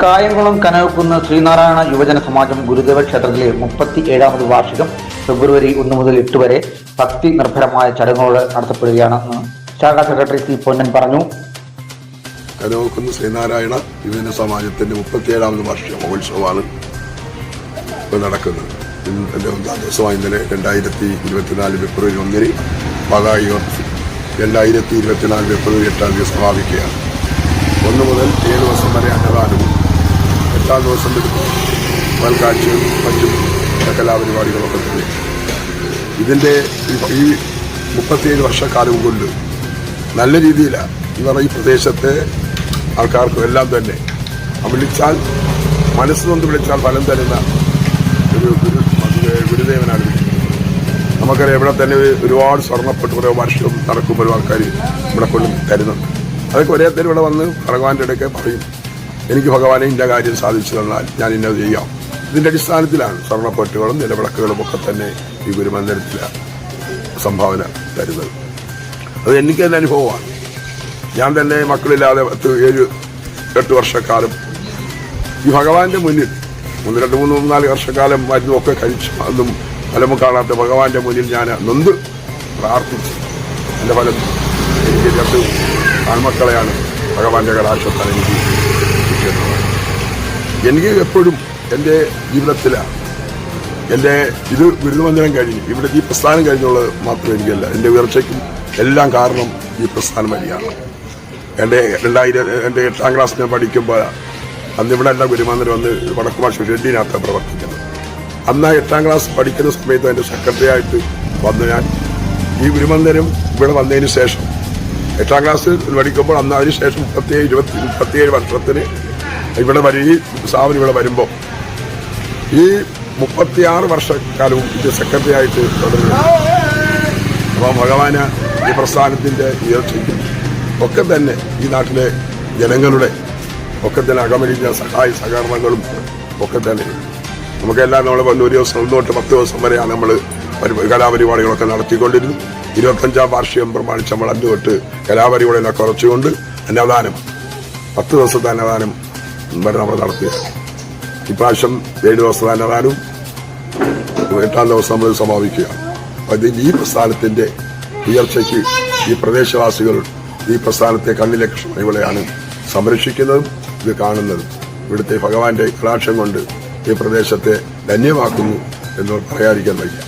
കായംകുളം കനകക്കുന്ന് ശ്രീനാരായണ യുവജന സമാജം ഗുരുദേവ ക്ഷേത്രത്തിലെ മുപ്പത്തി ഏഴാമത് വാർഷികം ഫെബ്രുവരി ഒന്ന് മുതൽ എട്ട് വരെ ഭക്തി നിർഭരമായ ചടങ്ങുകൾ നടത്തപ്പെടുകയാണെന്ന് ശാഖാ സെക്രട്ടറി സി പൊന്നൻ പറഞ്ഞു. കനകക്കുന്ന് ശ്രീനാരായണ യുവജന സമാജത്തിന്റെ മുപ്പത്തിയേഴാമത് വാർഷിക മഹോത്സവമാണ് നടക്കുന്നത്. ഇന്നലെ ഒന്നാം ദിവസമായി ഇന്നലെ രണ്ടായിരത്തി ഇരുപത്തിനാല് ഫെബ്രുവരി ഒന്നിന് പതാക രണ്ടായിരത്തി ഇരുപത്തിനാല് ഫെബ്രുവരി എട്ടാം തീയതി സമാപിക്കുകയാണ്. ഒന്ന് മുതൽ ഏഴ് ദിവസം വരെ അന്നദാനവും എട്ടാം ദിവസം പൽക്കാഴ്ചയും മറ്റും കലാപരിപാടികളൊക്കെ തന്നെ ഇതിന്റെ ഈ- മുപ്പത്തിയേഴ് വർഷക്കാലം കൊണ്ട് നല്ല രീതിയിലാണ് പറഞ്ഞാൽ ഈ പ്രദേശത്തെ ആൾക്കാർക്കും എല്ലാം തന്നെ. വിളിച്ചാൽ മനസ്സുകൊണ്ട് വിളിച്ചാൽ ഫലം തരുന്ന ഒരു ഗുരു ഗുരു- ഗുരുദേവനാണ് നമുക്കറിയാം ഇവിടെ തന്നെ ഒരുപാട് സ്വർണപ്പെട്ട് കുറേ വർഷവും നടക്കുമ്പോഴും ആൾക്കാർ ഇവിടെ കൊണ്ട് തരുന്നുണ്ട്. അതൊക്കെ ഒരേ തരം ഇവിടെ വന്ന് ഭഗവാന്റെ ഇടയ്ക്ക് പറയും. എനിക്ക് ഭഗവാനെ ഇന്ന കാര്യം സാധിച്ചു തന്നാൽ ഞാൻ ഇന്നത് ചെയ്യാം. ഇതിന്റെ അടിസ്ഥാനത്തിലാണ് സ്വർണപ്പൊറ്റുകളും നിലവിളക്കുകളും ഒക്കെ തന്നെ ഈ ഗുരുമന്ദിരത്തിൽ സംഭാവന തരുന്നത്. അത് എനിക്ക് തന്നെ അനുഭവമാണ്. ഞാൻ തന്നെ മക്കളില്ലാതെ പത്ത് ഏഴ് എട്ട് വർഷക്കാലം ഈ ഭഗവാന്റെ മുന്നിൽ ഒന്ന് രണ്ട് മൂന്ന് മൂന്ന് നാല് വർഷക്കാലം മരുന്നൊക്കെ കഴിച്ചു അതും ഫലം കാണാത്ത ഭഗവാന്റെ മുന്നിൽ ഞാൻ നൊന്ത് പ്രാർത്ഥിച്ചു. എന്റെ ഫലം എനിക്ക് രണ്ട് ആൺമക്കളെയാണ് ഭഗവാന്റെ കടാക്ഷത്താൻ എനിക്ക് എനിക്ക് എപ്പോഴും എന്റെ ജീവിതത്തിലാണ് എന്റെ ഇത് ബിരുദമന്ദിരം കഴിഞ്ഞ് ഇവിടെ ഈ പ്രസ്ഥാനം കഴിഞ്ഞുള്ളത് മാത്രം എനിക്കല്ല എന്റെ ഉയർച്ചയ്ക്കും എല്ലാം കാരണം ഈ പ്രസ്ഥാനം വഴിയാണ് എന്റെ രണ്ടായിരം എന്റെ എട്ടാം ക്ലാസ് ഞാൻ പഠിക്കുമ്പോൾ അന്ന് ഇവിടെ എല്ലാം ഗുരുമന്ദിരം വന്ന് വടക്കുമാഷ ഷെഡിനകത്ത് പ്രവർത്തിക്കുന്നത്. അന്ന് എട്ടാം ക്ലാസ് പഠിക്കുന്ന സമയത്ത് എന്റെ സെക്രട്ടറി ആയിട്ട് വന്ന് ഞാൻ ഈ ഗുരുമന്ദിരം ഇവിടെ വന്നതിന് ശേഷം എട്ടാം ക്ലാസ് പഠിക്കുമ്പോൾ അന്ന് അതിന് ശേഷം മുപ്പത്തിയേഴ് ഇരുപത്തി മുപ്പത്തിയേഴ് വർഷത്തിന് ഇവിടെ വരും ഈ സ്ഥാപനം ഇവിടെ വരുമ്പോൾ ഈ മുപ്പത്തിയാറ് വർഷക്കാലവും ഇത് സെക്രട്ടറി ആയിട്ട് തുടരുന്നു. അപ്പോൾ ഭഗവാന് ഈ പ്രസ്ഥാനത്തിന്റെ ഉയർച്ചയ്ക്കും ഒക്കെ തന്നെ ഈ നാട്ടിലെ ജനങ്ങളുടെ ഒക്കെ തന്നെ അകമഴിഞ്ഞ സഹായ സഹകരണങ്ങളും ഒക്കെ തന്നെ. നമുക്കെല്ലാം നമ്മൾ വന്ന് ഒരു ദിവസം തൊട്ട് പത്ത് ദിവസം വരെയാണ് നമ്മൾ കലാപരിപാടികളൊക്കെ നടത്തിക്കൊണ്ടിരുന്നു. ഇരുപത്തഞ്ചാം വാർഷികം പ്രമാണിച്ച് നമ്മൾ അന്ന് തൊട്ട് കലാപരിപാടികളൊക്കെ കുറച്ചുകൊണ്ട് അന്നദാനം പത്ത് ദിവസത്തെ അന്നദാനം വരെ നമ്മൾ നടത്തിയത്. ഇപ്രാവശ്യം ഏഴ് അന്നദാനവും എട്ടാം ദിവസം നമ്മൾ സമാപിക്കുകയാണ് അപ്പൊ ഈ പ്രസ്ഥാനത്തിന്റെ ഉയർച്ചയ്ക്ക് ഈ പ്രദേശവാസികൾ ഈ പ്രസ്ഥാനത്തെ കണ്ണിലെ കൃഷ്ണമണികളെയാണ് സംരക്ഷിക്കുന്നതും ഇത് കാണുന്നതും. ഇവിടുത്തെ ഭഗവാന്റെ കടാക്ഷം കൊണ്ട് ഈ പ്രദേശത്തെ ധന്യമാക്കുന്നു എന്ന് പറയാതിരിക്കാൻ വയ്യ.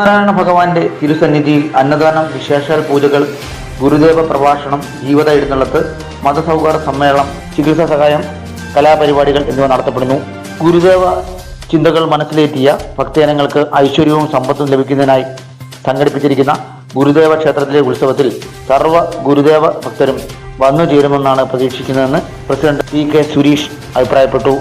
ശ്രീനാരായണ ഭഗവാന്റെ തിരുസന്നിധിയിൽ അന്നദാനം വിശേഷാൽ പൂജകൾ ഗുരുദേവ പ്രഭാഷണം ജീവിത എഴുന്നള്ളത്ത് മതസൗഹാർദ്ദ സമ്മേളനം ചികിത്സാ സഹായം കലാപരിപാടികൾ എന്നിവ നടത്തപ്പെടുന്നു. ഗുരുദേവ ചിന്തകൾ മനസ്സിലേറ്റിയ ഭക്തജനങ്ങൾക്ക് ഐശ്വര്യവും സമ്പത്തും ലഭിക്കുന്നതിനായി സംഘടിപ്പിച്ചിരിക്കുന്ന ഗുരുദേവ ക്ഷേത്രത്തിലെ ഉത്സവത്തിൽ സർവ ഗുരുദേവ ഭക്തരും വന്നു ചേരുമെന്നാണ് പ്രതീക്ഷിക്കുന്നതെന്ന് പ്രസിഡന്റ് പി കെ സുരീഷ് അഭിപ്രായപ്പെട്ടു.